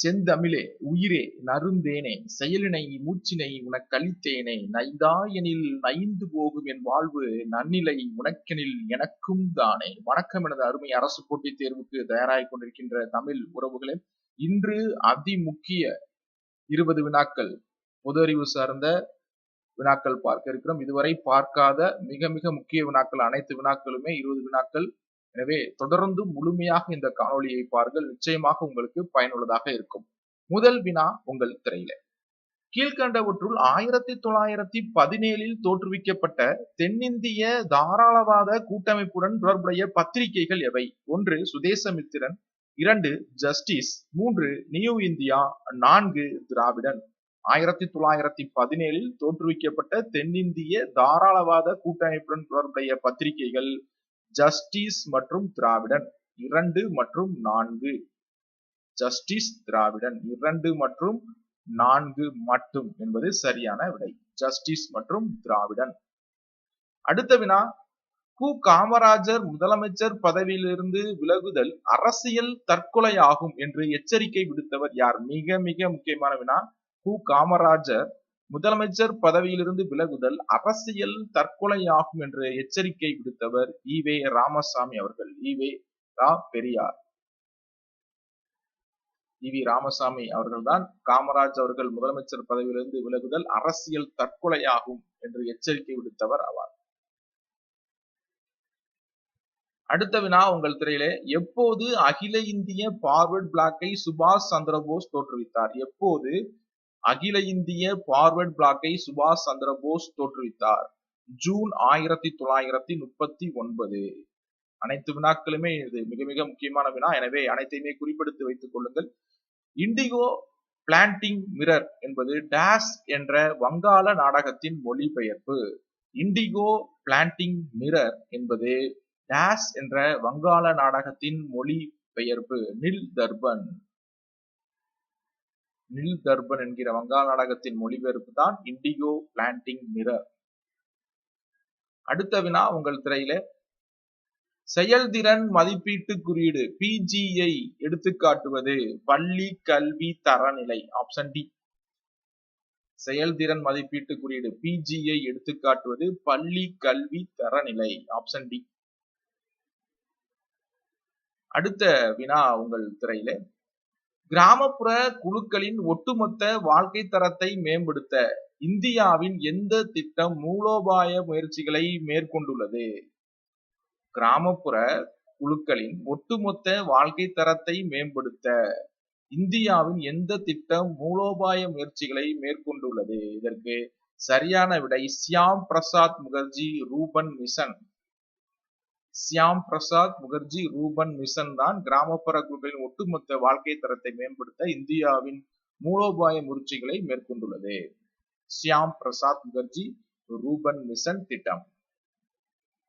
செந்தமிழே உயிரே நருந்தேனே செயலினை மூச்சினை உனக்களித்தேனே நைதாயனில் நைந்து போகும் என் வாழ்வு நன்னிலை உனக்கெனில் எனக்கும் தானே. வணக்கம் எனது அருமை அரசு போட்டித் தேர்வுக்கு தயாராகிக் கொண்டிருக்கின்ற தமிழ் உறவுகளே இன்று அதிமுக்கிய இருபது வினாக்கள் பொது அறிவு சார்ந்த வினாக்கள் பார்க்க இருக்கிறோம். இதுவரை பார்க்காத மிக மிக முக்கிய வினாக்கள் அனைத்து வினாக்களுமே இருபது வினாக்கள் எனவே தொடர்ந்து முழுமையாக இந்த காணொளியை பாருங்கள். நிச்சயமாக உங்களுக்கு பயனுள்ளதாக இருக்கும். முதல் வினா உங்கள் திரையில. கீழ்கண்டவற்றுள் ஆயிரத்தி தொள்ளாயிரத்தி பதினேழில் தோற்றுவிக்கப்பட்ட தென்னிந்திய தாராளவாத கூட்டமைப்புடன் தொடர்புடைய பத்திரிகைகள் எவை? ஒன்று சுதேசமித்திரன். இரண்டு ஜஸ்டிஸ். மூன்று நியூ இந்தியா. நான்கு திராவிடன். ஆயிரத்தி தொள்ளாயிரத்தி பதினேழில் தோற்றுவிக்கப்பட்ட தென்னிந்திய தாராளவாத கூட்டமைப்புடன் தொடர்புடைய பத்திரிகைகள் ஜஸ்டிஸ் மற்றும் திராவிடன் இரண்டு மற்றும் நான்கு. ஜஸ்டிஸ் திராவிடன் இரண்டு மற்றும் நான்கு மட்டும் என்பது சரியான விடை. ஜஸ்டிஸ் மற்றும் திராவிடன். அடுத்த வினா கு. காமராஜர் முதலமைச்சர் பதவியிலிருந்து விலகுதல் அரசியல் தற்கொலை ஆகும் என்று எச்சரிக்கை விடுத்தவர் யார்? மிக மிக முக்கியமான வினா கு. காமராஜர் முதலமைச்சர் பதவியிலிருந்து விலகுதல் அரசியல் தற்கொலை ஆகும் என்று எச்சரிக்கை விடுத்தவர் ஈவே ராமசாமி அவர்கள். E V Ra Periyar. V Ramasamy அவர்கள்தான் காமராஜ் அவர்கள் முதலமைச்சர் பதவியிலிருந்து விலகுதல் அரசியல் தற்கொலையாகும் என்று எச்சரிக்கை விடுத்தவர் ஆவார் அடுத்த வினா உங்கள் திரையிலே. எப்போது அகில இந்திய பார்வர்ட் பிளாக்கை சுபாஷ் சந்திரபோஸ் தோற்றுவித்தார்? எப்போது? அகில இந்திய பார்வர்ட் பிளாக்கை சுபாஷ் சந்திர போஸ் தோற்றுவித்தார். ஜூன் ஆயிரத்தி தொள்ளாயிரத்தி முப்பத்தி ஒன்பது. அனைத்து வினாக்களுமே இது மிக மிக முக்கியமான வினா. எனவே அனைத்தையுமே குறிப்பிடுத்து வைத்துக் கொள்ளுங்கள். இண்டிகோ பிளான்டிங் மிரர் என்பது டேஸ் என்ற வங்காள நாடகத்தின் மொழிபெயர்ப்பு. இண்டிகோ பிளான்டிங் மிரர் என்பது டேஸ் என்ற வங்காள நாடகத்தின் மொழி பெயர்ப்பு நில் தர்பன். நில் தர்பன் என்கிற வங்காள நாடகத்தின் மொழிபெயர்ப்பு தான் இண்டிகோ பிளான்டிங் மிரர். அடுத்த வினா உங்கள் திரையில. செயல்திறன் மதிப்பீட்டு குறியீடு பிஜிஐ எடுத்துக்காட்டுவது பள்ளி கல்வி தரநிலை ஆப்ஷன் டி செயல்திறன் மதிப்பீட்டு குறியீடு பிஜிஐ எடுத்துக்காட்டுவது பள்ளி கல்வி தரநிலை ஆப்ஷன் டி அடுத்த வினா உங்கள் திரையில. கிராமப்புற குழுக்களின் ஒட்டுமொத்த வாழ்க்கை தரத்தை மேம்படுத்த இந்தியாவின் எந்த திட்டம் மூலோபாய முயற்சிகளை மேற்கொண்டுள்ளது? கிராமப்புற குழுக்களின் ஒட்டுமொத்த வாழ்க்கை தரத்தை மேம்படுத்த இந்தியாவின் எந்த திட்டம் மூலோபாய முயற்சிகளை மேற்கொண்டுள்ளது? இதற்கு சரியான விடை Shyama Prasad Mukherjee Rurban Mission. Shyama Prasad Mukherjee Rurban Mission தான் கிராமப்புற குழுக்களின் ஒட்டுமொத்த வாழ்க்கை தரத்தை மேம்படுத்த இந்தியாவின் மூலோபாய முயற்சிகளை மேற்கொண்டுள்ளது. சியாம் பிரசாத் முகர்ஜி ரூபன் மிஷன் திட்டம்.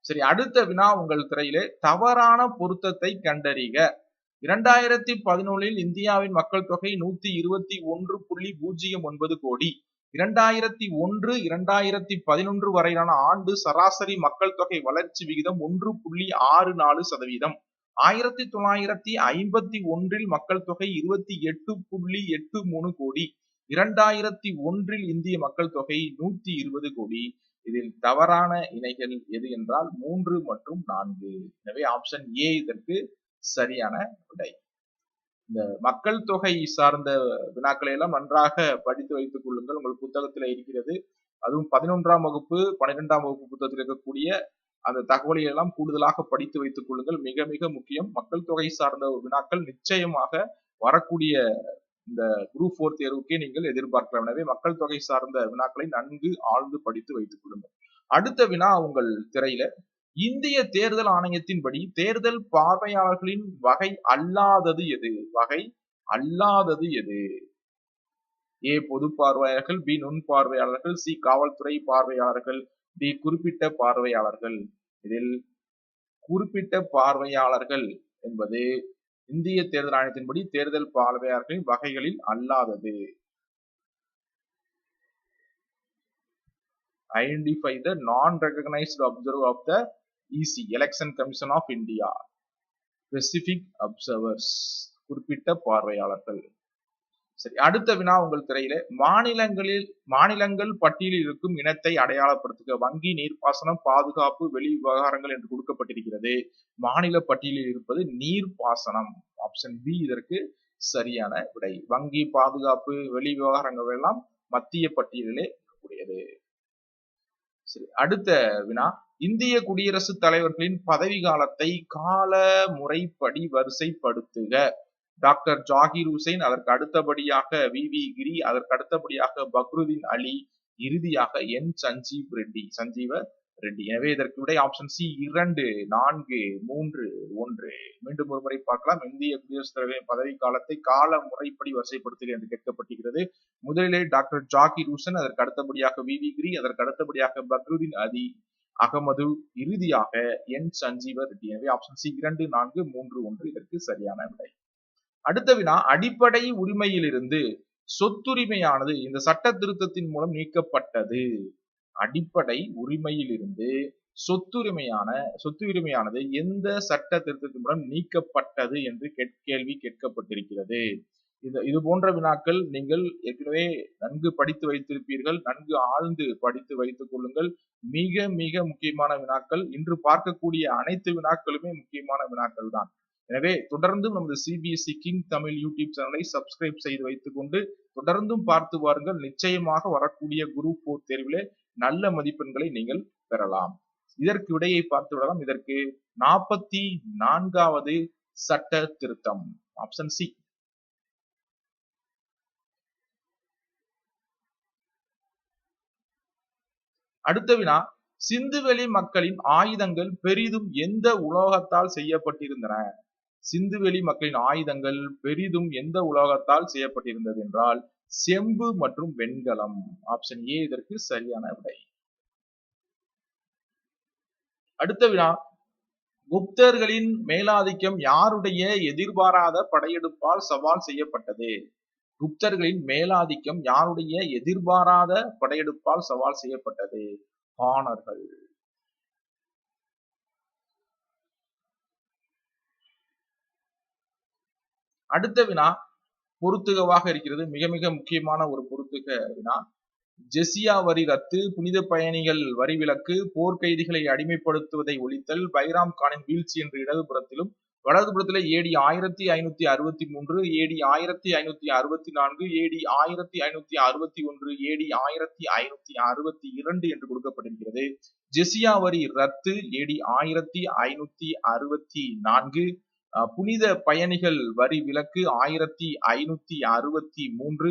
சரி அடுத்த வினா உங்கள் திரையிலே. தவறான பொருத்தத்தை கண்டறிக. இரண்டாயிரத்தி பதினொன்றில் இந்தியாவின் மக்கள் தொகை நூத்தி இருபத்தி ஒன்று புள்ளி பூஜ்ஜியம் ஒன்பது கோடி. இரண்டாயிரத்தி ஒன்று இரண்டாயிரத்தி பதினொன்று வரையிலான ஆண்டு சராசரி மக்கள் தொகை வளர்ச்சி விகிதம் ஒன்று புள்ளி ஆறு நாலு சதவீதம். ஆயிரத்தி தொள்ளாயிரத்தி ஐம்பத்தி ஒன்றில் மக்கள் தொகை இருபத்தி எட்டு புள்ளி எட்டு மூணு கோடி. இரண்டாயிரத்தி ஒன்றில் இந்திய மக்கள் தொகை நூத்தி இருபது கோடி. இதில் தவறான இணைகள் எது என்றால் மூன்று மற்றும் நான்கு. எனவே ஆப்ஷன் ஏ இதற்கு சரியான விடை. இந்த மக்கள் தொகை சார்ந்த வினாக்களை எல்லாம் நன்றாக படித்து வைத்துக் கொள்ளுங்கள். உங்கள் புத்தகத்தில் இருக்கிறது. அதுவும் பதினொன்றாம் வகுப்பு பன்னிரெண்டாம் வகுப்பு புத்தகத்தில் இருக்கக்கூடிய அந்த தகவலை எல்லாம் கூடுதலாக படித்து வைத்துக் கொள்ளுங்கள். மிக மிக முக்கியம். மக்கள் தொகை சார்ந்த வினாக்கள் நிச்சயமாக வரக்கூடிய இந்த குரூப் ஃபோர் தேர்வுக்கே நீங்கள் எதிர்பார்க்கலாம். எனவே மக்கள் தொகை சார்ந்த வினாக்களை நன்கு ஆழ்ந்து படித்து வைத்துக் கொள்ளுங்கள். அடுத்த வினா உங்கள் திரையில. இந்திய தேர்தல் ஆணையத்தின்படி தேர்தல் பார்வையாளர்களின் வகை அல்லாதது எது? வகை அல்லாதது எது? ஏ பொது பார்வையாளர்கள் பி நுண் பார்வையாளர்கள் சி காவல்துறை பார்வையாளர்கள் டி குறிப்பிட்ட பார்வையாளர்கள். இதில் குறிப்பிட்ட பார்வையாளர்கள் என்பது இந்திய தேர்தல் ஆணையத்தின்படி தேர்தல் பார்வையாளர்களின் வகைகளில் அல்லாதது. Identify the non recognised observe of the EC Election Commission of India specific observers குறிப்பிட்ட பார்வையாளர்கள். சரி அடுத்த வினா உங்கள் திரையில. மாநிலங்களில் மாநிலங்கள் பட்டியலில் இருக்கும் இனத்தை அடையாளப்படுத்துக. வங்கி நீர்ப்பாசனம் பாதுகாப்பு வெளி விவகாரங்கள் என்று கொடுக்கப்பட்டிருக்கிறது. மாநில பட்டியலில் இருப்பது நீர்ப்பாசனம். ஆப்ஷன் பி இதற்கு சரியான விடை. வங்கி பாதுகாப்பு வெளி விவகாரங்கள் எல்லாம் மத்திய பட்டியலிலே இருக்கக்கூடியது. சரி அடுத்த வினா. இந்திய குடியரசுத் தலைவர்களின் பதவி காலத்தை கால முறைப்படி வரிசைப்படுத்துக. டாக்டர் ஜாகிர் ஹுசைன் அதற்கு அடுத்தபடியாக வி. வி. கிரி அதற்கு அடுத்தபடியாக பக்ருதீன் அலி இறுதியாக என். சஞ்சீவ் ரெட்டி. சஞ்சீவ ரெட்டி. எனவே இதற்கு விடை ஆப்ஷன் சி இரண்டு நான்கு மூன்று ஒன்று. மீண்டும் ஒரு முறை பார்க்கலாம். இந்திய குடியரசுத் தலைவரின் பதவி காலத்தை கால முறைப்படி வரிசைப்படுத்துக என்று கேட்கப்பட்டிருக்கிறது. முதலிலே டாக்டர் ஜாகிர் ஹுசன் அதற்கு அடுத்தபடியாக வி. வி. கிரி அதற்கு அடுத்தபடியாக பக்ருதீன் அலி அகமது இறுதியாக என் சஞ்சீவ ரெட்டி எனவே ஆப்ஷன் சி இரண்டு நான்கு மூன்று ஒன்று இதற்கு சரியான விடை. அடுத்த வினா அடிப்படை உரிமையிலிருந்து சொத்துரிமையானது இந்த சட்ட திருத்தத்தின் மூலம் நீக்கப்பட்டது. அடிப்படை உரிமையிலிருந்து சொத்துரிமையான சொத்துரிமையானது எந்த சட்ட திருத்தத்தின் மூலம் நீக்கப்பட்டது என்று கேள்வி கேட்கப்பட்டிருக்கிறது. இது இது போன்ற வினாக்கள் நீங்கள் ஏற்கனவே நன்கு படித்து வைத்திருப்பீர்கள். நன்கு ஆழ்ந்து படித்து வைத்துக் கொள்ளுங்கள். மிக மிக முக்கியமான வினாக்கள். இன்று பார்க்கக்கூடிய அனைத்து வினாக்களுமே முக்கியமான வினாக்கள் தான். எனவே தொடர்ந்தும் நமது சிபிஎஸ்இ கிங் தமிழ் யூடியூப் சேனலை சப்ஸ்கிரைப் செய்து வைத்துக் கொண்டு தொடர்ந்தும் பார்த்து வாருங்கள். நிச்சயமாக வரக்கூடிய குரூப் போர் தேர்விலே நல்ல மதிப்பெண்களை நீங்கள் பெறலாம். இதற்கு விடையை பார்த்து விடலாம். இதற்கு நாற்பத்தி நான்காவது சட்ட திருத்தம். ஆப்ஷன் சி அடுத்த வினா சிந்துவெளி மக்களின் ஆயுதங்கள் பெரிதும் எந்த உலோகத்தால் செய்யப்பட்டிருந்தன? சிந்துவெளி மக்களின் ஆயுதங்கள் பெரிதும் எந்த உலோகத்தால் செய்யப்பட்டிருந்தது என்றால் செம்பு மற்றும் வெண்கலம். ஆப்ஷன் ஏ இதற்கு சரியான விடை. அடுத்த வினா குப்தர்களின் மேலாதிக்கம் யாருடைய எதிர்பாராத படையெடுப்பால் சவால் செய்யப்பட்டது? குப்தர்களின் மேலாதிக்கம் யாருடைய எதிர்பாராத படையெடுப்பால் சவால் செய்யப்பட்டது? பாணர்கள் அடுத்த வினா பொருத்துகவாக இருக்கிறது. மிக மிக முக்கியமான ஒரு பொருத்துக வினா. ஜெசியா வரி ரத்து புனித பயணிகள் வரி விலக்கு போர்க்கைதிகளை அடிமைப்படுத்துவதை ஒழித்தல் பைராம் கானின் வீழ்ச்சி என்ற இடதுபுறத்திலும் வலதுபுறத்தில் ஏடி ஆயிரத்தி ஐநூத்தி அறுபத்தி மூன்று ஏடி ஆயிரத்தி ஐநூத்தி அறுபத்தி நான்கு ஏடி ஆயிரத்தி ஐநூத்தி அறுபத்தி ஒன்று ஏடி ஆயிரத்தி ஐநூத்தி அறுபத்தி இரண்டு என்று கொடுக்கப்பட்டிருக்கிறது ஜெசியா வரி ரத்து ஏடி ஆயிரத்தி ஐநூத்தி அறுபத்தி நான்கு. புனித பயணிகள் வரி விலக்கு ஆயிரத்தி ஐநூத்தி அறுபத்தி மூன்று.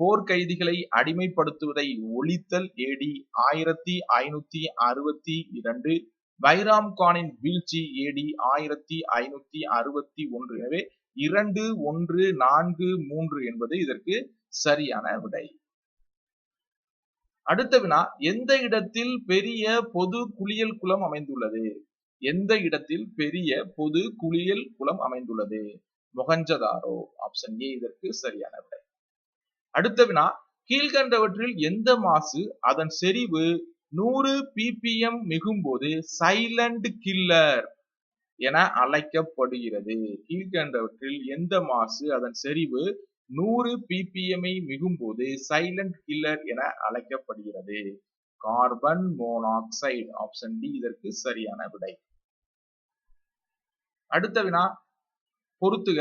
போர்க்கைதிகளை அடிமைப்படுத்துவதை ஒழித்தல் ஏடி ஆயிரத்தி ஐநூத்தி அறுபத்தி இரண்டு. பைராம் கானின் வீழ்ச்சி ஏடி ஆயிரத்தி ஐநூத்தி அறுபத்தி ஒன்று. எனவே இரண்டு ஒன்று நான்கு மூன்று என்பது இதற்கு சரியான விடை. அடுத்த வினா எந்த இடத்தில் பெரிய பொது குளியல் குளம் அமைந்துள்ளது? எந்த இடத்தில் பெரிய பொது குளியல் குளம் அமைந்துள்ளது? மொகஞ்சதாரோ? ஆப்ஷன் ஏ இதற்கு சரியான விடை. அடுத்த வினா கீழ்கண்டவற்றில் எந்த மாசு அதன் செறிவு நூறு பிபிஎம் மிகும்போது சைலண்ட் கில்லர் என அழைக்கப்படுகிறது. கீழ்கண்டவற்றில் எந்த மாசு அதன் செறிவு நூறு பிபிஎம்ஐ மிகும்போது சைலண்ட் கில்லர் என அழைக்கப்படுகிறது. கார்பன் மோனாக்சைடு ஆப்ஷன் டி இதற்கு சரியான விடை. அடுத்த வினா பொறுத்துக.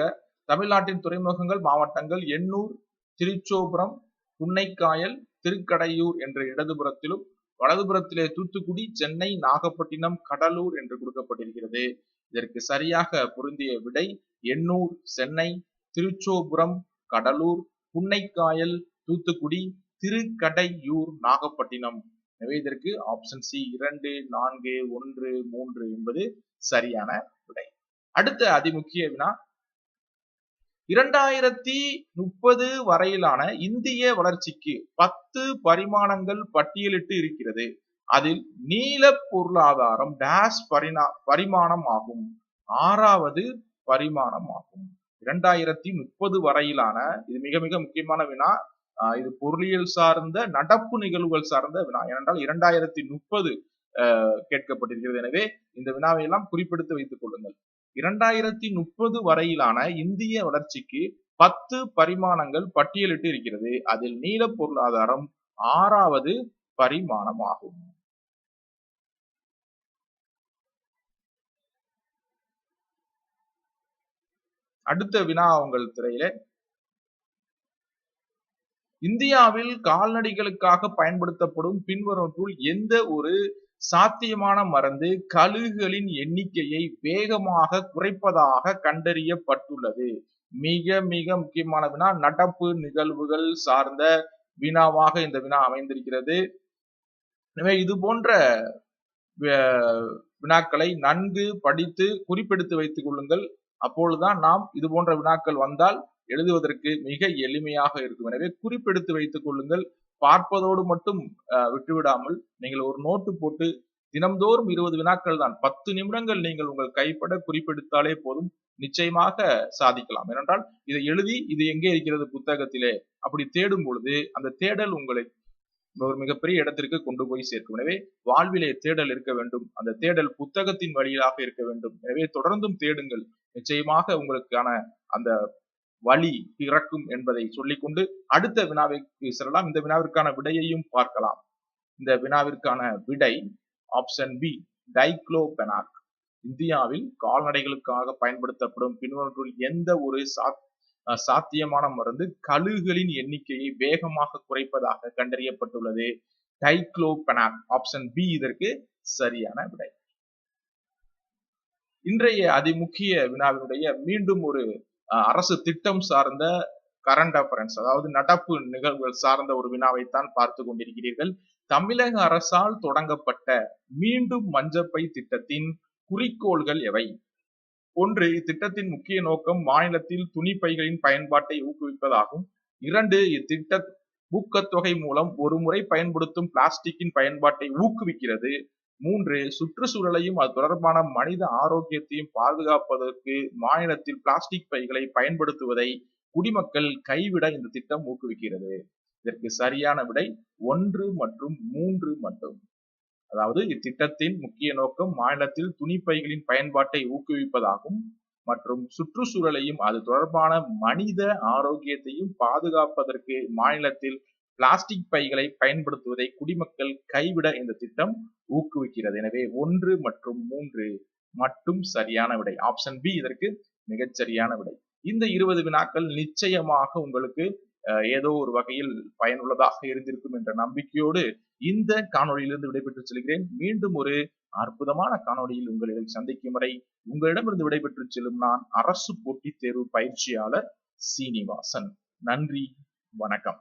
தமிழ்நாட்டின் துறைமுகங்கள் மாவட்டங்கள் எண்ணூர் திருச்சோபுரம் புன்னைக்காயல் திருக்கடையூர் என்ற இடதுபுறத்திலும் வலதுபுறத்திலே தூத்துக்குடி சென்னை நாகப்பட்டினம் கடலூர் என்று கொடுக்கப்பட்டிருக்கிறது. இதற்கு சரியாக பொருந்திய விடை எண்ணூர் சென்னை திருச்சோபுரம் கடலூர் புன்னைக்காயல் தூத்துக்குடி திருக்கடையூர் நாகப்பட்டினம். எனவே இதற்கு ஆப்ஷன் சி இரண்டு நான்கு ஒன்று மூன்று என்பது சரியான விடை. அடுத்த அதிமுக்கிய வினா இரண்டாயிரத்தி முப்பது வரையிலான இந்திய வளர்ச்சிக்கு பத்து பரிமாணங்கள் பட்டியலிட்டு இருக்கிறது. அதில் நீல பொருளாதாரம் டேஷ் பரிணா பரிமாணம் ஆகும். ஆறாவது பரிமாணம் ஆகும். இரண்டாயிரத்தி முப்பது வரையிலான இது மிக மிக முக்கியமான வினா. இது பொருளியல் சார்ந்த நடப்பு நிகழ்வுகள் சார்ந்த வினா. ஏனென்றால் இரண்டாயிரத்தி முப்பது கேட்கப்பட்டிருக்கிறது. எனவே இந்த வினாவை எல்லாம் குறிப்பிடுத்து வைத்துக் கொள்ளுங்கள். இரண்டாயிரத்தி முப்பது வரையிலான இந்திய வளர்ச்சிக்கு பத்து பரிமாணங்கள் பட்டியலிட்டு இருக்கிறது. அதில் நீல பொருளாதாரம் ஆறாவது பரிமாணமாகும். அடுத்த வினா உங்கள் திரையில. இந்தியாவில் கால்நடைகளுக்காக பயன்படுத்தப்படும் பின்வருவற்றுள் எந்த ஒரு சாத்தியமான மருந்து கழுகுகளின் எண்ணிக்கையை வேகமாக குறைப்பதாக கண்டறியப்பட்டுள்ளது. மிக மிக முக்கியமான வினா நடப்பு நிகழ்வுகள் சார்ந்த வினாவாக இந்த வினா அமைந்திருக்கிறது. எனவே இது போன்ற வினாக்களை நன்கு படித்து குறிப்பெடுத்து வைத்துக் கொள்ளுங்கள். அப்பொழுதுதான் நாம் இது போன்ற வினாக்கள் வந்தால் எழுதுவதற்கு மிக எளிமையாக இருக்கும். எனவே குறிப்பெடுத்து வைத்துக் கொள்ளுங்கள். பார்ப்பதோடு மட்டும் விட்டுவிடாமல் நீங்கள் ஒரு நோட்டு போட்டு தினம்தோறும் இருபது வினாக்கள் தான். பத்து நிமிடங்கள் நீங்கள் உங்கள் கைப்பட குறிப்பெடுத்தாலே போதும். நிச்சயமாக சாதிக்கலாம். ஏனென்றால் இதை எழுதி இது எங்கே இருக்கிறது புத்தகத்திலே? அப்படி தேடும் பொழுது அந்த தேடல் உங்களை ஒரு மிகப்பெரிய இடத்திற்கு கொண்டு போய் சேர்க்கும். எனவே வாழ்விலே தேடல் இருக்க வேண்டும். அந்த தேடல் புத்தகத்தின் வழியாக இருக்க வேண்டும். எனவே தொடர்ந்தும் தேடுங்கள். நிச்சயமாக உங்களுக்கான அந்த வழி பிறக்கும் என்பதை சொல்லிக்கொண்டு அடுத்த வினாவிற்கு செல்லலாம் இந்த வினாவிற்கான விடையையும் பார்க்கலாம். இந்த வினாவிற்கான விடை ஆப்ஷன் பி டைக்ளோபெனாக் இந்தியாவில் கால்நடைகளுக்காக பயன்படுத்தப்படும் பின்வற்றுள் எந்த ஒரு சாத் சாத்தியமான மருந்து கழுகுகளின் எண்ணிக்கையை வேகமாக குறைப்பதாக கண்டறியப்பட்டுள்ளது. டைக்ளோபெனாக் ஆப்ஷன் பி இதற்கு சரியான விடை. இன்றைய அதிமுக்கிய வினாவினுடைய மீண்டும் ஒரு அரசு திட்டம் சார்ந்த கரண்ட் அஃபரன்ஸ் அதாவது நடப்பு நிகழ்வுகள் சார்ந்த ஒரு வினாவைத்தான் பார்த்து கொண்டிருக்கிறீர்கள். தமிழக அரசால் தொடங்கப்பட்ட மீண்டும் மஞ்சப்பை திட்டத்தின் குறிக்கோள்கள் எவை? ஒன்று இத்திட்டத்தின் முக்கிய நோக்கம் மாநிலத்தில் துணிப்பைகளின் பயன்பாட்டை ஊக்குவிப்பதாகும். இரண்டு இத்திட்ட ஊக்கத்தொகை மூலம் ஒரு முறை பயன்படுத்தும் பிளாஸ்டிக்கின் பயன்பாட்டை ஊக்குவிக்கிறது. மூன்று சுற்றுச்சூழலையும் அது தொடர்பான மனித ஆரோக்கியத்தையும் பாதுகாப்பதற்கு மாநிலத்தில் பிளாஸ்டிக் பைகளை பயன்படுத்துவதை குடிமக்கள் கைவிட இந்த திட்டம் ஊக்குவிக்கிறது. இதற்கு சரியான விடை ஒன்று மற்றும் மூன்று மட்டும். அதாவது இத்திட்டத்தின் முக்கிய நோக்கம் மாநிலத்தில் துணிப்பைகளின் பயன்பாட்டை ஊக்குவிப்பதாகும் மற்றும் சுற்றுச்சூழலையும் அது தொடர்பான மனித ஆரோக்கியத்தையும் பாதுகாப்பதற்கு மாநிலத்தில் பிளாஸ்டிக் பைகளை பயன்படுத்துவதை குடிமக்கள் கைவிட இந்த திட்டம் ஊக்குவிக்கிறது. எனவே ஒன்று மற்றும் மூன்று மட்டும் சரியான விடை. ஆப்ஷன் பி இதற்கு மிகச்சரியான விடை. இந்த இருபது வினாக்கள் நிச்சயமாக உங்களுக்கு ஏதோ ஒரு வகையில் பயனுள்ளதாக இருந்திருக்கும் என்ற நம்பிக்கையோடு இந்த காணொலியிலிருந்து விடைபெற்று செல்கிறேன். மீண்டும் ஒரு அற்புதமான காணொலியில் உங்களை சந்திக்கும் வரை உங்களிடமிருந்து விடைபெற்று செல்லும் நான் அரசு போட்டித் தேர்வு பயிற்சியாளர் சீனிவாசன். நன்றி வணக்கம்.